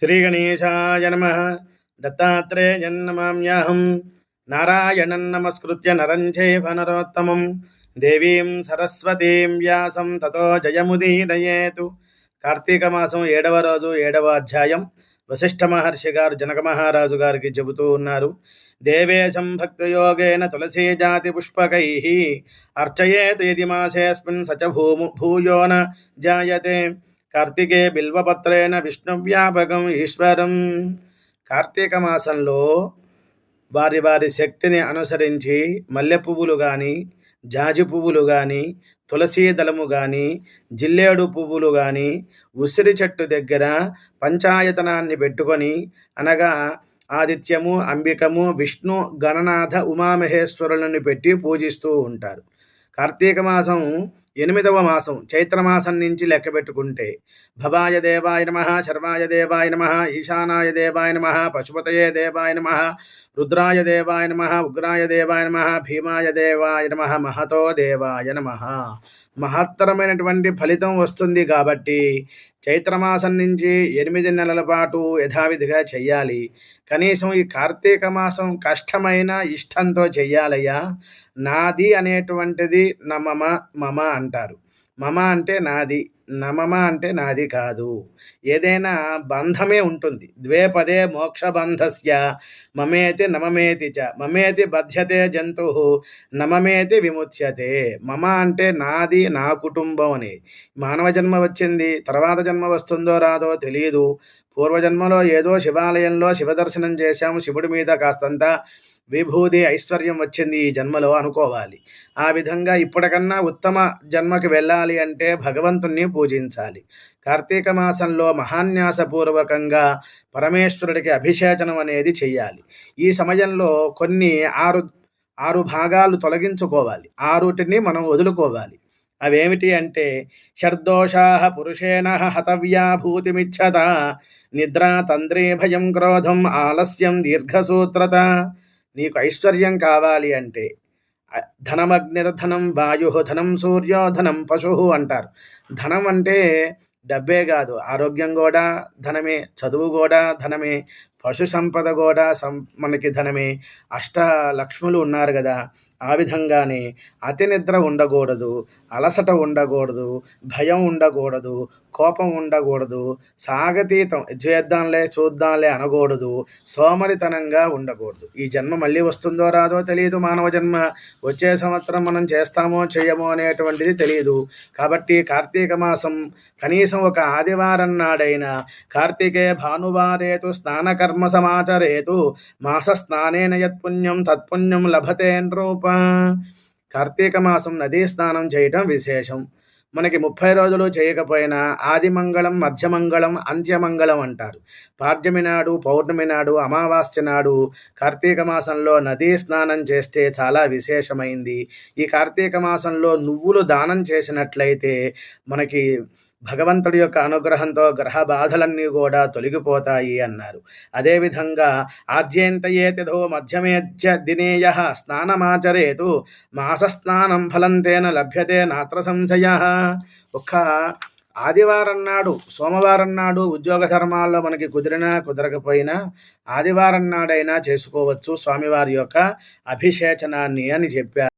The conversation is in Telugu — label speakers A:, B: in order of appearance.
A: శ్రీగణేశాయ నమ. దత్తాత్రేయన్నమామ్యాహం నారాయణం నమస్కృత్య నరం చైవ నరోత్తమం. దేవీం సరస్వతీం వ్యాసం తతో జయముదీరయేతు. కార్తీక మాసం ఏడవ రోజు ఏడవ అధ్యాయం. వశిష్ఠ మహర్షి గారు జనక మహారాజు గారికి చెబుతూ ఉన్నారు. దేవేశం భక్తియోగేన తులసీ జాతి పుష్పకై. అర్చయేత్ ఇది మాసేస్మిన్ సచ భూము భూయోన జాయతే. కార్తికే బిల్వపత్రేణ విష్ణువ్యాపకం ఈశ్వరం. కార్తీక మాసంలో వారి వారి శక్తిని అనుసరించి మల్లె పువ్వులు కానీ జాజి పువ్వులు కానీ తులసీ దళము కానీ జిల్లేడు పువ్వులు కానీ ఉసిరి చెట్టు దగ్గర పంచాయతనాన్ని పెట్టుకొని అనగా ఆదిత్యము అంబికము విష్ణు గణనాథ ఉమామహేశ్వరులను పెట్టి పూజిస్తూ ఉంటారు. కార్తీక మాసం ఎనిమిదవ మాసం చైత్రమాసం నుంచి లెక్క పెట్టుకుంటే భవాయ దేవాయ నమ శర్వాయ దేవాయ నమ ఈశానాయ దేవాయ నమ పశుపతయే దేవాయ నమ రుద్రాయ దేవాయ నమ ఉగ్రాయ దేవాయ నమ భీమాయ దేవాయ నమ మహతో దేవాయ నమ. మహత్తరమైనటువంటి ఫలితం వస్తుంది కాబట్టి చైత్రమాసం నుంచి ఎనిమిది నెలల పాటు యథావిధిగా చెయ్యాలి. కనీసం ఈ కార్తీక మాసం కష్టమైన ఇష్టంతో చెయ్యాలయ్యా. నాది అనేటువంటిది నా మమ మమ అంటారు. మమ అంటే నాది నమమ అంటే నాది కాదు. ఏదైనా బంధమే ఉంటుంది. ద్వే పదే మోక్షబంధస్య మమేతి నమమేతి చ మమేతి బధ్యతే జంతు నమమేతి విముచ్యతే. మమ అంటే నాది నా కుటుంబం అని. మానవ జన్మ వచ్చింది తర్వాత జన్మ వస్తుందో రాదో తెలియదు పూర్వజన్మలో ఏదో శివాలయంలో శివదర్శనం చేశాము శివుడి మీద కాస్తంత విభూది ఐశ్వర్యం వచ్చింది ఈ జన్మలో అనుకోవాలి. ఆ విధంగా ఇప్పటికన్నా ఉత్తమ జన్మకి వెళ్ళాలి అంటే భగవంతుణ్ణి పూజించాలి. కార్తీక మాసంలో మహాన్యాసపూర్వకంగా పరమేశ్వరుడికి అభిషేచనం అనేది చెయ్యాలి. ఈ సమయంలో కొన్ని ఆరు ఆరు భాగాలు తొలగించుకోవాలి. ఆరుటిని మనం వదులుకోవాలి. అవేమిటి అంటే షడ్దోషా పురుషేణ హతవ్యాభూతిమిచ్చత నిద్ర తంద్రీ భయం క్రోధం ఆలస్యం దీర్ఘసూత్రత నీకు ఐశ్వర్యం కావాలి అంటే ధనమగ్నిర్ధనం వాయు ధనం సూర్యో ధనం అంటారు. ధనం అంటే డబ్బే కాదు ఆరోగ్యం కూడా ధనమే చదువు కూడా ధనమే పశు సంపద కూడా సం మనకి ధనమే. అష్ట లక్ష్ములు ఉన్నారు కదా ఆ విధంగానే అతి నిద్ర ఉండకూడదు అలసట ఉండకూడదు భయం ఉండకూడదు కోపం ఉండకూడదు సాగతీతం చేద్దాంలే చూద్దాంలే అనకూడదు సోమరితనంగా ఉండకూడదు. ఈ జన్మ మళ్ళీ వస్తుందో రాదో తెలియదు మానవ జన్మ. వచ్చే సంవత్సరం మనం చేస్తామో చేయమో అనేటువంటిది తెలియదు. కాబట్టి కార్తీక మాసం కనీసం ఒక ఆదివారం నాడైనా కార్తీకే భానువారేతు స్నానకర్మ సమాచరేతు మాస స్నానేన యత్పుణ్యం తత్పుణ్యం లభతే రూప కార్తీక మాసం నదీ స్నానం చేయటం విశేషం. మనకి ముప్పై రోజులు చేయకపోయినా ఆదిమంగళం మధ్యమంగళం అంత్యమంగళం అంటారు. పాడ్యమి నాడు పౌర్ణమి నాడు అమావాస్య నాడు కార్తీక మాసంలో నదీ స్నానం చేస్తే చాలా విశేషమైంది. ఈ కార్తీక మాసంలో నువ్వులు దానం చేసినట్లయితే మనకి భగవంతుడి యొక్క అనుగ్రహంతో గ్రహ బాధలన్నీ కూడా తొలగిపోతాయి అన్నారు. అదేవిధంగా ఆద్యంతయేతిథో మధ్యమేత్య దినేయ స్నానమాచరేతు మాసస్నానం ఫలంతేన లభ్యతే నాత్ర సంశయ. ఒక్క ఆదివారం నాడు సోమవారం నాడు ఉద్యోగ ధర్మాల్లో మనకి కుదిరినా కుదరకపోయినా ఆదివారం నాడైనా చేసుకోవచ్చు స్వామివారి యొక్క అభిషేచనాన్ని అని చెప్పారు.